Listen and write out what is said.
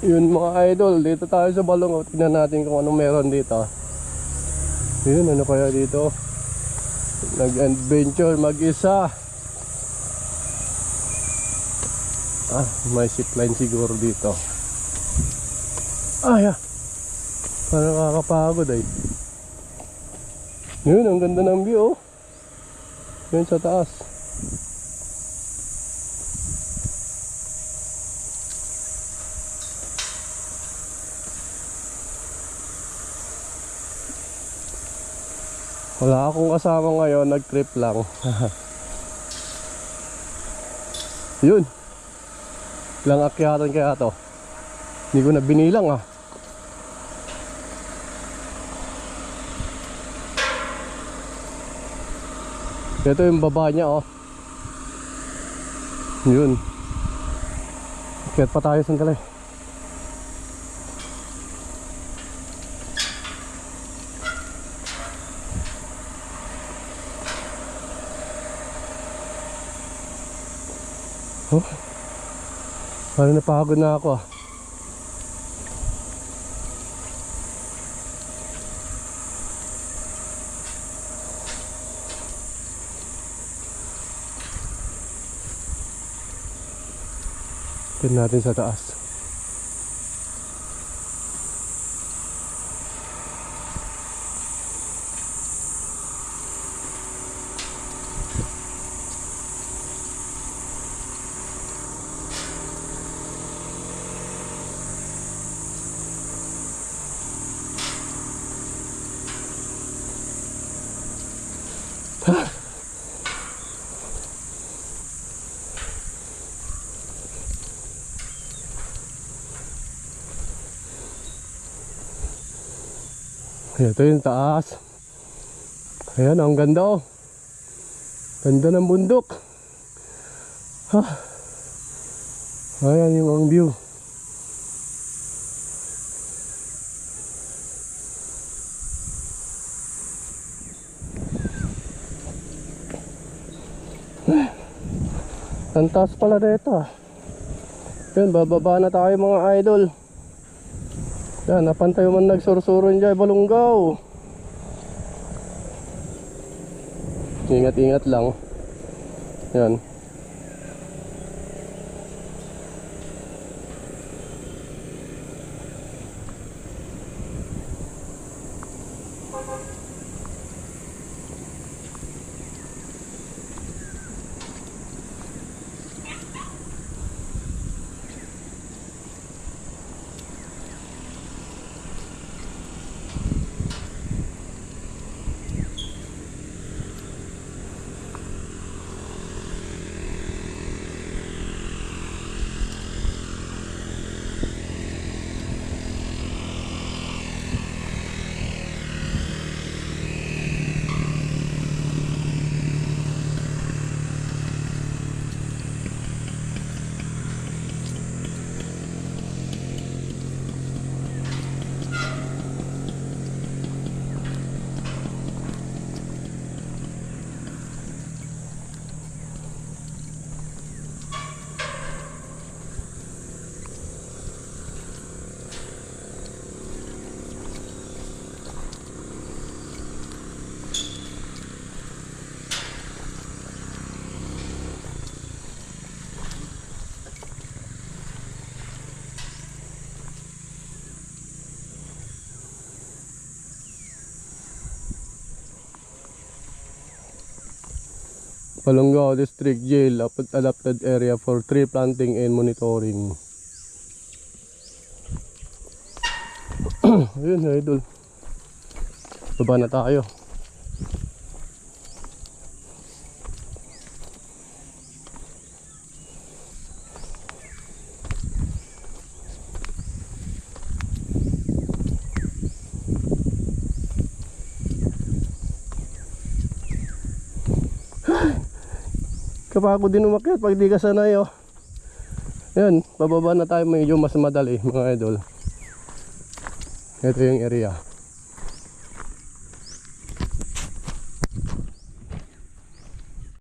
Yun mga idol, dito tayo sa Balong. Tingnan natin kung anong meron dito. Yun, ano kaya dito? Nag-adventure mag-isa. Ah, may zipline siguro dito. Ay, ah. Parang nakakapagod ay. Yun, ang ganda ng view. oh. Yun sa taas. Wala akong kasama ngayon, nag-trip lang. Yun. Ilang akyatan kaya to? Hindi ko na binilang ah. Ito yung baba niya oh. Yun. Kaya pa tayo sandali. Oh. Parang napagod na ako ah. Tignan natin sa taas. Ito yung taas. Ayan, ang ganda oh. Ganda ng bundok. Ha. Ayan yung ang view. Ang taas pala dito. Yun, bababa na tayo mga idol. Yan, napantay man nagsursuron dyan, balunggaw. Ingat-ingat lang. Yan. Palungaw District Jail ap- adapted area for tree planting and monitoring. Ayun, idol. Baba na tayo. Kapagod din umakyat pag di ka sanay oh. Yan, bababa na tayo medyo mas madali mga idol. Ito yung area.